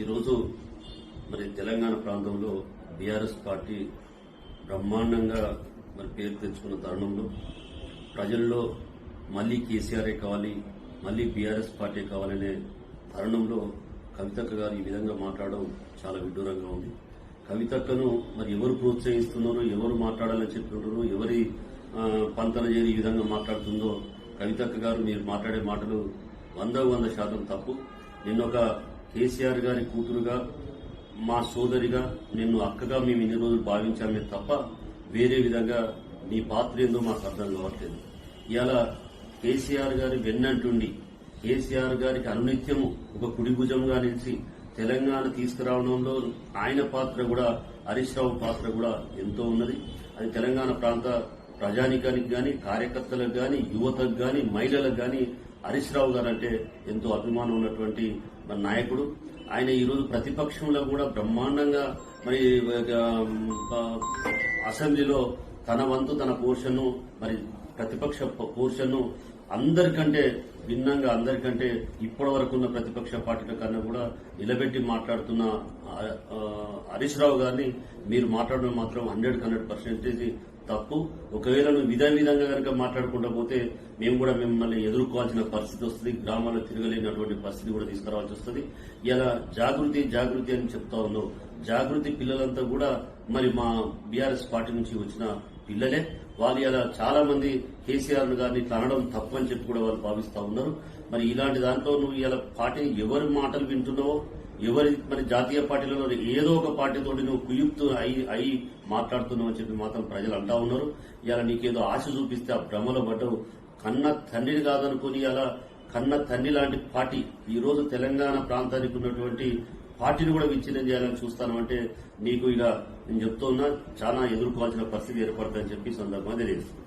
ఈరోజు మరి తెలంగాణ ప్రాంతంలో బీఆర్ఎస్ పార్టీ బ్రహ్మాండంగా మరి పేరు తెచ్చుకున్న తరుణంలో ప్రజల్లో మళ్ళీ కేసీఆరే కావాలి మళ్ళీ బీఆర్ఎస్ పార్టీ కావాలనే తరుణంలో కవితక్క గారు ఈ విధంగా మాట్లాడడం చాలా విడ్డూరంగా ఉంది. కవితక్కను మరి ఎవరు ప్రోత్సహిస్తున్నారో ఎవరు మాట్లాడాలని చెప్తున్నారో ఎవరి పంతన చేరి ఈ విధంగా మాట్లాడుతుందో కవితక్క గారు మీరు మాట్లాడే మాటలు వంద వంద శాతం తప్పు. నిన్నొక కేసీఆర్ గారి కూతురుగా మా సోదరిగా నిన్ను అక్కగా మేము ఇన్ని రోజులు భావించామే తప్ప వేరే విధంగా నీ పాత్ర ఏందో మాకు అర్థం కావట్లేదు. ఇలా కేసీఆర్ గారి వెన్నంటుండి కేసీఆర్ గారికి అనునిత్యము ఒక కుడి భుజంగా నిలిచి తెలంగాణ తీసుకురావడంలో ఆయన పాత్ర కూడా హరీష్ రావు పాత్ర కూడా ఎంతో ఉన్నది. అది తెలంగాణ ప్రాంత ప్రజానికానికి గాని కార్యకర్తలకు గాని యువతకు గాని మహిళలకు గాని హరీష్ రావు గారు అంటే ఎంతో అభిమానం ఉన్నటువంటి మన నాయకుడు. ఆయన ఈరోజు ప్రతిపక్షంలో కూడా బ్రహ్మాండంగా మరి అసెంబ్లీలో తన వంతు తన పోర్షన్ మరి ప్రతిపక్ష పోర్షన్ అందరికంటే భిన్నంగా అందరికంటే ఇప్పటి వరకు ఉన్న ప్రతిపక్ష పార్టీల కన్నా కూడా నిలబెట్టి మాట్లాడుతున్న హరీష్ రావు గారిని మీరు మాట్లాడడం మాత్రం హండ్రెడ్ హండ్రెడ్ పర్సెంటేజ్ తప్పు. ఒకవేళ నువ్వు విధ విధంగా కనుక మాట్లాడకుండా పోతే మేము కూడా మిమ్మల్ని ఎదుర్కోవాల్సిన పరిస్థితి వస్తుంది. గ్రామాల్లో తిరగలేనటువంటి పరిస్థితి కూడా తీసుకురావాల్సి వస్తుంది. ఇలా జాగృతి జాగృతి అని చెప్తా ఉన్నావు. జాగృతి పిల్లలంతా కూడా మరి మా బీఆర్ఎస్ పార్టీ నుంచి వచ్చిన పిల్లలే. వాళ్ళు ఇలా చాలా మంది కేసీఆర్ గారిని తనడం తప్పని తప్పు అని చెప్పి కూడా వాళ్ళు భావిస్తా ఉన్నారు. మరి ఇలాంటి దాంట్లో నువ్వు ఇలా పార్టీ ఎవరి మాటలు వింటున్నావో ఎవరి మరి జాతీయ పార్టీలలో ఏదో ఒక పార్టీతోటి నువ్వు కుయుక్తు అయి అయి మాట్లాడుతున్నావు అని చెప్పి మాత్రం ప్రజలు అంటా ఉన్నారు. ఇలా నీకేదో ఆశ చూపిస్తే ఆ భ్రమలో పడ్డవు. కన్న తండ్రిని కాదనుకుని అలా కన్న తండ్రి లాంటి పార్టీ ఈ రోజు తెలంగాణ ప్రాంతానికి ఉన్నటువంటి పార్టీని కూడా విచ్ఛిన్నం చేయాలని చూస్తాను అంటే నీకు ఇక నేను చెప్తున్నా చాలా ఎదుర్కోవాల్సిన పరిస్థితి ఏర్పడుతుందని చెప్పి సందర్భంగా తెలియజేస్తున్నాను.